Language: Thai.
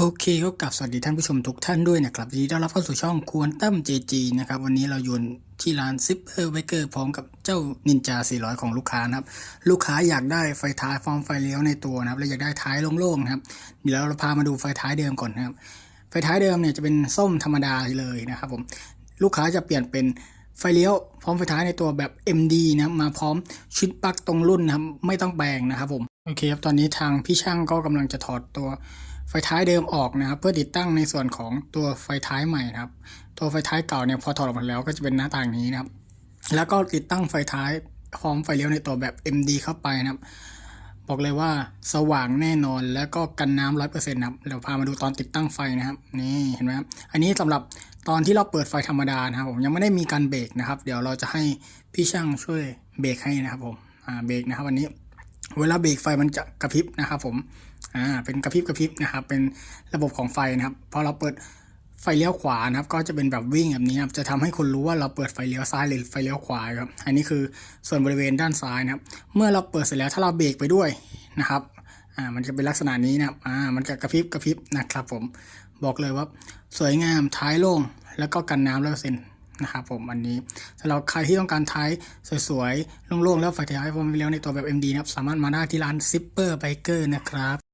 โอเคก็กลับสวัสดีท่านผู้ชมทุกท่านด้วยนะครับยินดีต้อนรับเข้าสู่ช่องควรตั้มเจจีนะครับวันนี้เราอยู่ที่ร้านซิปเปอร์เวเกอร์พร้อมกับเจ้านินจา 400 ของลูกค้านะครับ ลูกค้าอยากได้ไฟท้ายฟอร์มไฟเลี้ยวในตัวนะครับและอยากได้ท้ายโล่งๆนะครับเดี๋ยวเราพามาดูไฟท้ายเดิมก่อนนะครับ ไฟท้ายเดิมเนี่ยจะเป็นส้มธรรมดาเลยนะครับผมลูกค้าจะเปลี่ยนเป็นไฟเลี้ยวพร้อมไฟท้ายในตัวแบบ MD นะมาพร้อมชุดปลั๊กตรงรุ่นนะครับไม่ต้องแปลงนะครับผมโอเคครับตอนนี้ทางพี่ช่างก็กำลังจะถอดตัว ไฟท้ายเดิมออกนะครับ เพื่อติดตั้งในส่วนของตัวไฟท้ายใหม่นะครับ ตัวไฟท้ายเก่าเนี่ยพอถอดออกมาแล้วก็จะเป็นหน้าต่างนี้นะครับ แล้วก็ติดตั้งไฟท้ายพร้อมไฟเลี้ยวในตัวแบบ MD เข้าไปนะครับ บอกเลยว่าสว่างแน่นอนแล้วก็กันน้ำร้อยเปอร์เซ็นต์ครับเดี๋ยวพามาดูตอนติดตั้งไฟนะครับ นี่เห็นไหมครับอันนี้สำหรับตอนที่เราเปิดไฟธรรมดานะครับผมยังไม่ได้มีการเบรกนะครับ เดี๋ยวเราจะให้พี่ช่างช่วยเบรกให้นะครับผมอ่าเบรกนะครับวันนี้ เวลาเบรกไฟมันจะกระพริบนะครับผมอ่าเป็นกระพริบกระพริบนะครับ เป็นระบบของไฟนะครับพอเราเปิดไฟเลี้ยวขวานะครับ ก็จะเป็นแบบวิ่งแบบนี้นะครับจะทำให้คนรู้ว่าเราเปิดไฟเลี้ยวซ้ายหรือไฟเลี้ยวขวาครับอันนี้คือส่วนบริเวณด้านซ้ายนะครับ เมื่อเราเปิดเสร็จแล้วถ้าเราเบรกไปด้วยนะครับอ่ามันจะเป็นลักษณะนี้นะครับอ่ามันจะกระพริบกระพริบนะครับผมบอกเลยว่า สวยงามท้ายโล่งแล้วก็กันน้ำร้อยเปอร์เซ็นต์ นะครับผมอันนี้สำหรับใครที่ต้องการท้ายสวยๆโล่งๆแล้วไฟท้ายผมเลี้ยวในตัวแบบ MD นะครับสามารถมาได้ที่ร้าน Zipper Biker นะครับ